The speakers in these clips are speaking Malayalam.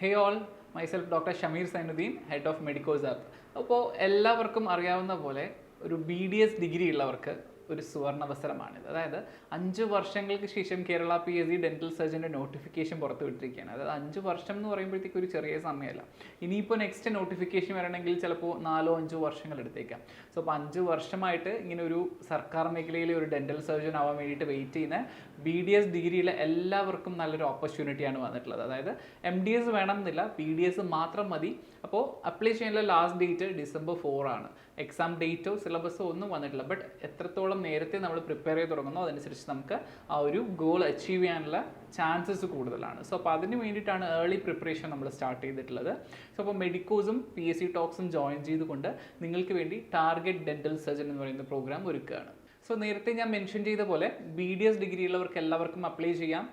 Hey all myself doctor Shameer Sainuddin head of medicos app അപ്പോൾ എല്ലാവർക്കും അറിയാവുന്ന പോലെ ഒരു ബി ഡി എസ് ഡിഗ്രി ഉള്ളവർക്ക് ഒരു സുവർണവസരമാണിത്. അതായത് അഞ്ച് വർഷങ്ങൾക്ക് ശേഷം Kerala P S C dental സർജന്റെ notification പുറത്തു വിട്ടിരിക്കുകയാണ് അതായത് അഞ്ച് വർഷം എന്ന് പറയുമ്പോഴത്തേക്ക് ഒരു ചെറിയ സമയമല്ല. ഇനിയിപ്പോൾ നെക്സ്റ്റ് നോട്ടിഫിക്കേഷൻ വരണമെങ്കിൽ ചിലപ്പോൾ നാലോ അഞ്ചോ വർഷങ്ങൾ എടുത്തേക്കാം. സോ അപ്പോൾ അഞ്ച് വർഷമായിട്ട് ഇങ്ങനെ ഒരു സർക്കാർ മേഖലയിലെ ഒരു ഡെന്റൽ സർജൻ ആവാൻ വേണ്ടിയിട്ട് വെയിറ്റ് ചെയ്യുന്ന ബി ഡി എസ് ഡിഗ്രിയിലെ എല്ലാവർക്കും നല്ലൊരു ഓപ്പർച്യൂണിറ്റിയാണ് വന്നിട്ടുള്ളത്. അതായത് എം ഡി എസ് വേണമെന്നില്ല ബി ഡി എസ് മാത്രം മതി. അപ്പോൾ അപ്ലൈ ചെയ്യാനുള്ള ലാസ്റ്റ് ഡേറ്റ് ഡിസംബർ ഫോർ ആണ്. എക്സാം ഡേറ്റോ സിലബസോ ഒന്നും വന്നിട്ടില്ല. ബട്ട് എത്രത്തോളം നേരത്തെ നമ്മൾ പ്രിപ്പയർ ചെയ്ത് തുടങ്ങുന്നോ അതനുസരിച്ച് നമുക്ക് ആ ഒരു ഗോൾ അച്ചീവ് ചെയ്യാനുള്ള ചാൻസസ് കൂടുതലാണ്. സോ അപ്പോൾ അതിന് വേണ്ടിയിട്ടാണ് ഏർലി പ്രിപ്പറേഷൻ നമ്മൾ സ്റ്റാർട്ട് ചെയ്തിട്ടുള്ളത്. സോ അപ്പോൾ മെഡിക്കോസും പി എസ് സി ടോക്സും ജോയിൻ ചെയ്തുകൊണ്ട് നിങ്ങൾക്ക് വേണ്ടി ടാർഗറ്റ് ഡെന്റൽ സർജൻ എന്ന് പറയുന്ന പ്രോഗ്രാം ഒരുക്കുകയാണ്. സോ നേരത്തെ ഞാൻ മെൻഷൻ ചെയ്ത പോലെ ബി ഡി എസ് ഡിഗ്രി ഉള്ളവർക്ക് എല്ലാവർക്കും അപ്ലൈ ചെയ്യാം.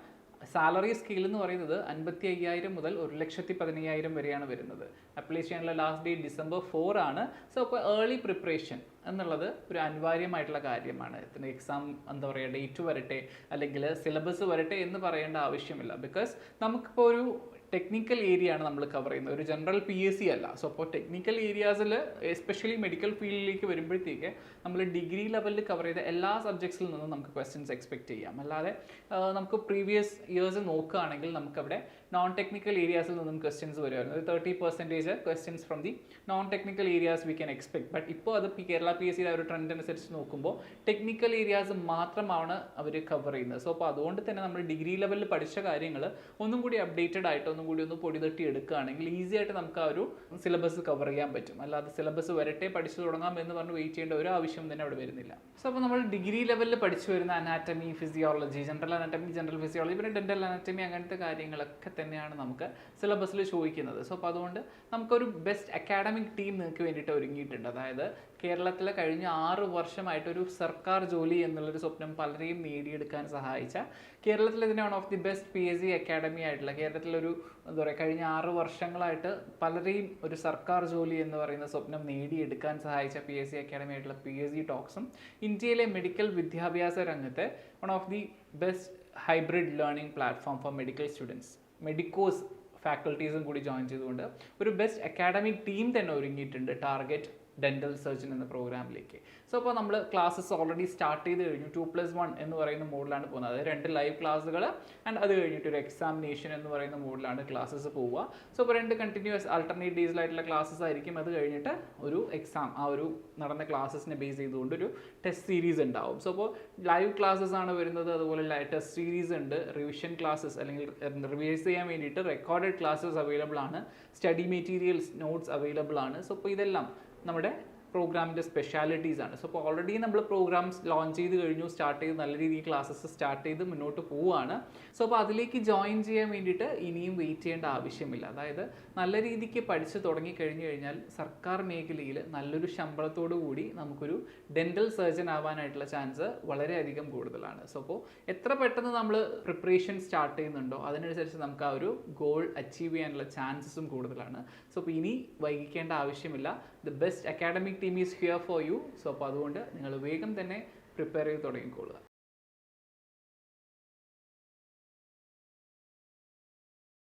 സാലറി സ്കെയിൽ എന്ന് പറയുന്നത് അൻപത്തി അയ്യായിരം മുതൽ ഒരു ലക്ഷത്തി പതിനയ്യായിരം വരെയാണ് വരുന്നത്. അപ്ലൈ ചെയ്യാനുള്ള ലാസ്റ്റ് ഡേറ്റ് ഡിസംബർ ഫോർ ആണ്. സോ അപ്പോൾ ഏർലി പ്രിപ്പറേഷൻ എന്നുള്ളത് ഒരു അനിവാര്യമായിട്ടുള്ള കാര്യമാണ്. ഇതിന് എക്സാം എന്താ പറയുക ഡേറ്റ് വരട്ടെ അല്ലെങ്കിൽ സിലബസ് വരട്ടെ എന്ന് പറയേണ്ട ആവശ്യമില്ല. ബിക്കോസ് നമുക്കിപ്പോൾ ഒരു ടെക്നിക്കൽ ഏരിയ ആണ് നമ്മൾ കവർ ചെയ്യുന്നത്. ഒരു ജനറൽ പി എസ് സി അല്ല. സോ അപ്പോൾ ടെക്നിക്കൽ ഏരിയാസിൽ എസ്പെഷ്യലി മെഡിക്കൽ ഫീൽഡിലേക്ക് വരുമ്പോഴത്തേക്ക് നമ്മൾ ഡിഗ്രി ലെവലിൽ കവർ ചെയ്ത എല്ലാ സബ്ജക്ട്സിൽ നിന്നും നമുക്ക് ക്വസ്റ്റ്യൻസ് എക്സ്പെക്ട് ചെയ്യാം. അല്ലാതെ നമുക്ക് പ്രീവിയസ് ഇയേഴ്സ് നോക്കുകയാണെങ്കിൽ നമുക്കവിടെ നോൺ ടെക്നിക്കൽ ഏരിയാസിൽ നിന്നും ക്വസ്റ്റ്യൻസ് വരുമായിരുന്നു. ഒരു thirty percentage questions from the non technical areas we can expect but ഇപ്പോൾ അത് കേരള പി എസ് സിയുടെ ഒരു ട്രെൻഡ് അനുസരിച്ച് നോക്കുമ്പോൾ ടെക്നിക്കൽ ഏരിയാസ് മാത്രമാണ് അവർ കവർ ചെയ്യുന്നത്. സോ അപ്പോൾ അതുകൊണ്ട് തന്നെ നമ്മൾ ഡിഗ്രി ലെവലിൽ പഠിച്ച കാര്യങ്ങൾ ഒന്നും കൂടി അപ്ഡേറ്റഡ് ആയിട്ട് ഒന്നും കൂടി ഒന്ന് പൊടി തട്ടി എടുക്കുകയാണെങ്കിൽ ഈസി ആയിട്ട് നമുക്ക് ആ ഒരു സിലബസ് കവർ ചെയ്യാൻ പറ്റും. അല്ലാതെ സിലബസ് വരട്ടെ പഠിച്ചു തുടങ്ങാം എന്ന് പറഞ്ഞ് വെയിറ്റ് ചെയ്യേണ്ട ഒരു ആവശ്യം തന്നെ അവിടെ വരുന്നില്ല. സോ അപ്പോൾ നമ്മൾ ഡിഗ്രി ലെവലിൽ പഠിച്ചു വരുന്ന anatomy physiology general anatomy general physiology പിന്നെ ഡെന്റൽ അനാറ്റമി അങ്ങനത്തെ കാര്യങ്ങളൊക്കെ തന്നെയാണ് നമുക്ക് സിലബസിൽ ചോദിക്കുന്നത്. സോ അപ്പോൾ അതുകൊണ്ട് നമുക്കൊരു ബെസ്റ്റ് അക്കാഡമിക് ടീം നിങ്ങൾക്ക് വേണ്ടിയിട്ട് ഒരുങ്ങിയിട്ടുണ്ട്. അതായത് കേരളത്തിലെ കഴിഞ്ഞ ആറ് വർഷമായിട്ട് ഒരു സർക്കാർ ജോലി എന്നുള്ളൊരു സ്വപ്നം പലരെയും നേടിയെടുക്കാൻ സഹായിച്ച കേരളത്തിലെ തന്നെ one of the best P S C academy ആയിട്ടുള്ള കേരളത്തിലൊരു എന്താ പറയുക കഴിഞ്ഞ ആറ് വർഷങ്ങളായിട്ട് പലരെയും ഒരു സർക്കാർ ജോലി എന്ന് പറയുന്ന സ്വപ്നം നേടിയെടുക്കാൻ സഹായിച്ച പി എസ് സി അക്കാഡമി ആയിട്ടുള്ള പി എസ് സി ടോക്സും ഇന്ത്യയിലെ മെഡിക്കൽ വിദ്യാഭ്യാസ രംഗത്തെ one of the best hybrid learning platform for medical students medicos ഫാക്കൽറ്റീസും കൂടി ജോയിൻ ചെയ്തുകൊണ്ട് ഒരു ബെസ്റ്റ് അക്കാഡമിക് ടീം തന്നെ ഒരുങ്ങിയിട്ടുണ്ട്. ടാർഗറ്റ് ഡെന്റൽ സർജൻ എന്ന പ്രോഗ്രാമിലേക്ക് സോ അപ്പോൾ നമ്മൾ ക്ലാസ്സസ് ഓൾറെഡി സ്റ്റാർട്ട് ചെയ്ത് കഴിഞ്ഞു. ടു പ്ലസ് വൺ എന്ന് പറയുന്ന മോഡിലാണ് പോകുന്നത്. അതായത് രണ്ട് ലൈവ് ക്ലാസ്സുകൾ ആൻഡ് അത് കഴിഞ്ഞിട്ട് ഒരു എക്സാമിനേഷൻ എന്ന് പറയുന്ന മോഡിലാണ് ക്ലാസ്സസ് പോവുക. സോ അപ്പോൾ രണ്ട് കണ്ടിന്യൂസ് ആൾട്ടർനേറ്റ് ഡേയ്സിലായിട്ടുള്ള ക്ലാസ്സസ് ആയിരിക്കും. അത് കഴിഞ്ഞിട്ട് ഒരു എക്സാം ആ ഒരു നടന്ന ക്ലാസ്സസിനെ ബേസ് ചെയ്തുകൊണ്ട് ഒരു ടെസ്റ്റ് സീരീസ് ഉണ്ടാവും. സോ അപ്പോൾ ലൈവ് ക്ലാസ്സസ് ആണ് വരുന്നത്. അതുപോലെ ടെസ്റ്റ് സീരീസ് ഉണ്ട്. റിവിഷൻ ക്ലാസ്സസ് അല്ലെങ്കിൽ റിവൈസ് ചെയ്യാൻ വേണ്ടിയിട്ട് റെക്കോർഡഡ് ക്ലാസ്സസ് അവൈലബിൾ ആണ്. സ്റ്റഡി മെറ്റീരിയൽസ് നോട്ട്സ് അവൈലബിൾ ആണ്. സോ അപ്പോൾ ഇതെല്ലാം നമ്മുടെ പ്രോഗ്രാമിന്റെ സ്പെഷ്യാലിറ്റീസ് ആണ്. സോ അപ്പോൾ ഓൾറെഡി നമ്മൾ പ്രോഗ്രാംസ് ലോഞ്ച് ചെയ്ത് കഴിഞ്ഞു സ്റ്റാർട്ട് ചെയ്ത് നല്ല രീതിയിൽ ക്ലാസ്സസ് സ്റ്റാർട്ട് ചെയ്ത് മുന്നോട്ട് പോവുകയാണ്. സോ അപ്പോൾ അതിലേക്ക് ജോയിൻ ചെയ്യാൻ വേണ്ടിയിട്ട് ഇനിയും വെയിറ്റ് ചെയ്യേണ്ട ആവശ്യമില്ല. അതായത് നല്ല രീതിക്ക് പഠിച്ച് തുടങ്ങി കഴിഞ്ഞു കഴിഞ്ഞാൽ സർക്കാർ മേഖലയിൽ നല്ലൊരു ശമ്പളത്തോടു കൂടി നമുക്കൊരു ഡെന്റൽ സർജൻ ആവാനായിട്ടുള്ള ചാൻസ് വളരെയധികം കൂടുതലാണ്. സോ അപ്പോൾ എത്ര പെട്ടെന്ന് നമ്മൾ പ്രിപ്പറേഷൻ സ്റ്റാർട്ട് ചെയ്യുന്നുണ്ടോ അതിനനുസരിച്ച് നമുക്ക് ആ ഒരു ഗോൾ അച്ചീവ് ചെയ്യാനുള്ള ചാൻസസും കൂടുതലാണ്. സോ അപ്പോൾ ഇനി വൈകിക്കേണ്ട ആവശ്യമില്ല. The best academic team is here for you so അപ്പോൾ അതുകൊണ്ട് നിങ്ങൾ വേഗം തന്നെ പ്രിപ്പയർ ചെയ്ത് തുടങ്ങിക്കോളുക.